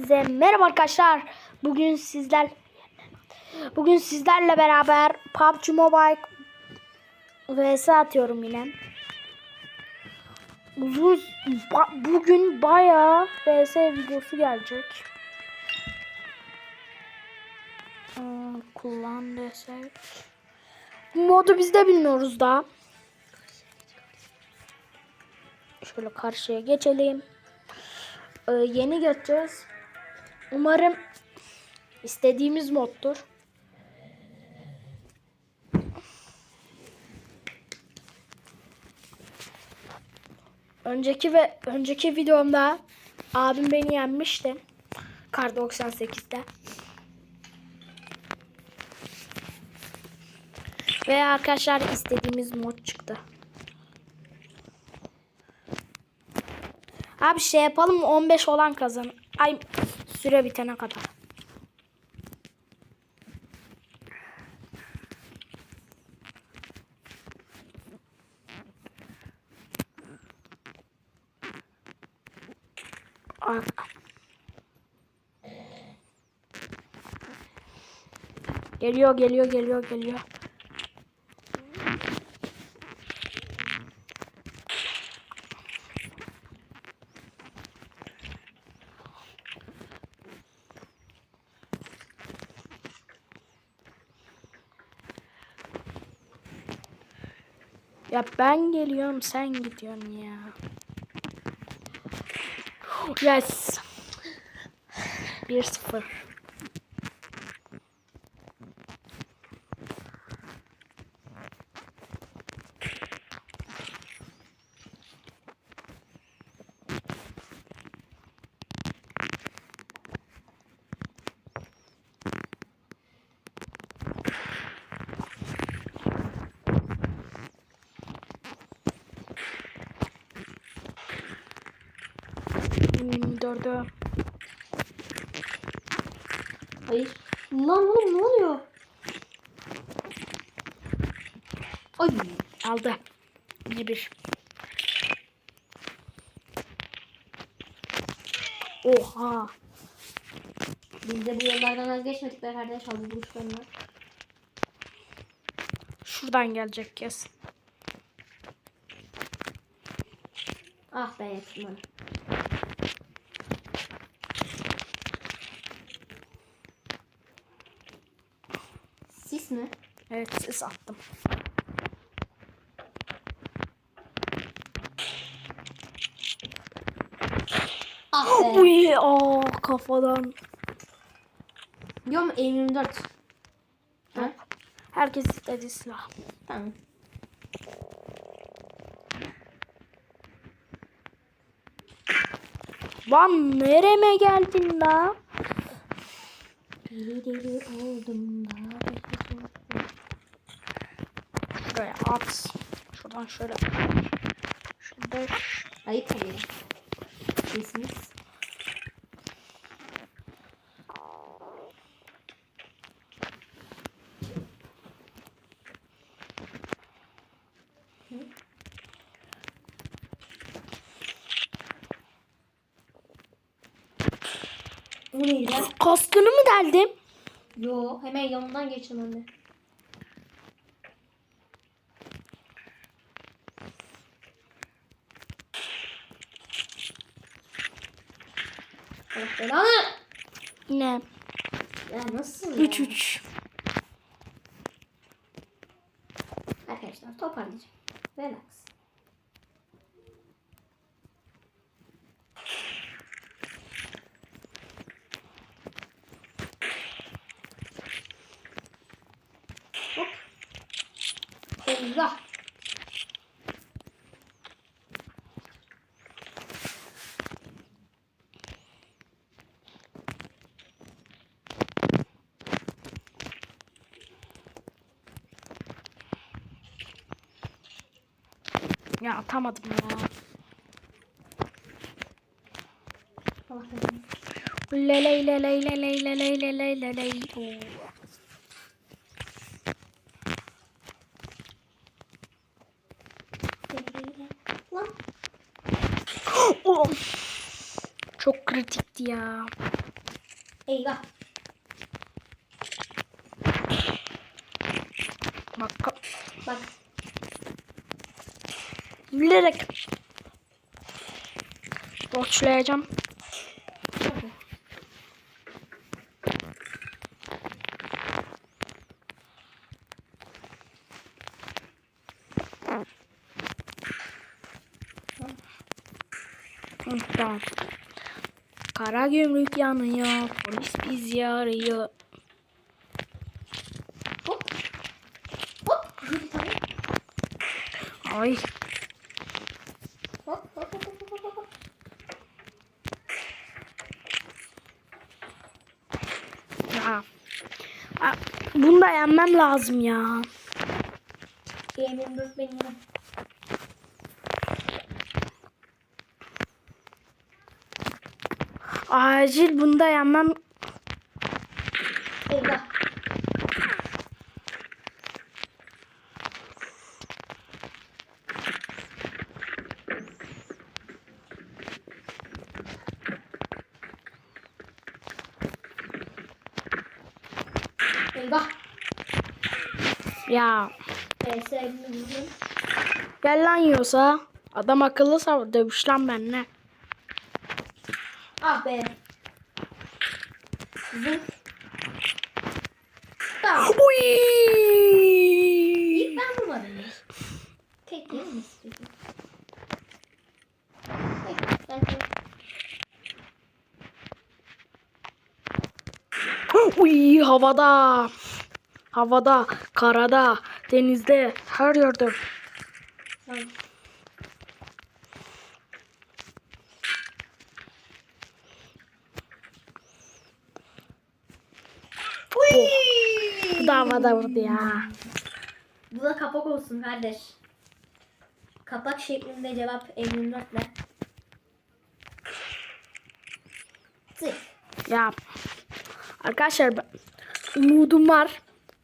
Size merhaba arkadaşlar. Bugün sizler Bugün sizlerle beraber PUBG Mobile vs atıyorum yine. Uzun ba- bugün bayağı vs videosu gelecek. Hmm, kullan desek. Modu biz de bilmiyoruz daha. Şöyle karşıya geçelim. Ee, yeni geçeceğiz. Umarım istediğimiz moddur. Önceki ve önceki videomda abim beni yenmişti. Kar 98'de. Ve arkadaşlar istediğimiz mod çıktı. Abi şey yapalım 15 olan kazan. Ay süre bitene kadar. Ay. Geliyor geliyor geliyor geliyor. Ya ben geliyorum sen gidiyorsun ya. Yes. 1-0. Hmm, dördü. Hayır. Lan oğlum ne oluyor? Ay. Aldı. 1-1. Oha. Biz de bu yollardan vazgeçmedik be kardeş. Hadi buluşlarına. Şuradan gelecek kesin. Ah be yaptım Sis mi? Evet siz attım. Ah be. Uy, aa kafadan. Diyorum M24. Ha? Herkes istediği silah. Tamam. Lan nereme geldin la? Deli oldum da. Şuraya at. Şuradan şöyle. Şurada Ayıp tabii. Sesimiz. Bu neydi kaskını mı deldim? Yo hemen yanından geçtim anne. Allah belanı. Yine Ya nasıl ya? 3-3. Arkadaşlar toparlayacağım. Relax. Hop. Allah. Ya atamadım ya. Leley leley leley leley leley leley. Oo. Oh. Çok kritikti ya. Eyvah. Bak Bak. Bilerek borçlayacağım. Tamam. Kara gümrük yanıyor. Polis bizi arıyor. Hop. Hop. Ay. Hop hop hop hop hop hop, hop. Ya. Aa, Bunu da yenmem lazım ya. Yemin dur benim. Acil bunu da yenmem. Eyvah. Ya. Gel lan yiyorsa. Adam akıllı dövüş lan benimle. Ah be. Tamam. Uy! İlk ben vurmadım. Tek yeri mi istiyorsun? Tek. Ben de- Uy havada. Havada, karada, denizde, her yerde. Tamam. Bu da havada vurdu ya. Bu da kapak olsun kardeş. Kapak şeklinde cevap M24'le. Tık. Ya. Arkadaşlar umudum var.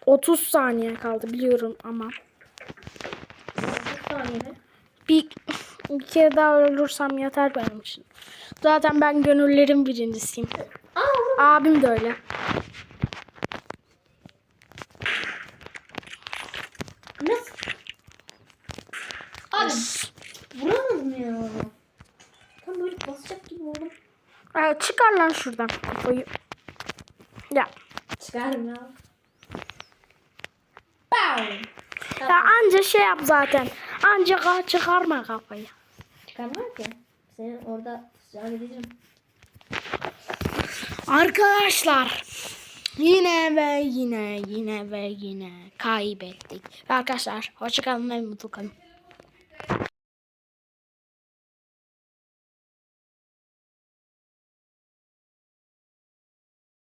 30 saniye kaldı biliyorum ama. Bir saniye mi? Bir, bir kere daha ölürsem yeter benim için. Zaten ben gönüllerin birincisiyim. Aa. Abim de öyle. Nasıl? Abi vuramadım ya. Tam böyle basacak gibi oldum. Aa, çıkar lan şuradan kafayı. Ya. Çıkarım ya. Bam. Ya anca şey yap zaten. Anca ka- çıkarma kafayı. Çıkarmam ki. Senin orada sıcak edeceğim. Arkadaşlar yine ve yine yine ve yine kaybettik. Arkadaşlar hoşçakalın ve mutlu kalın.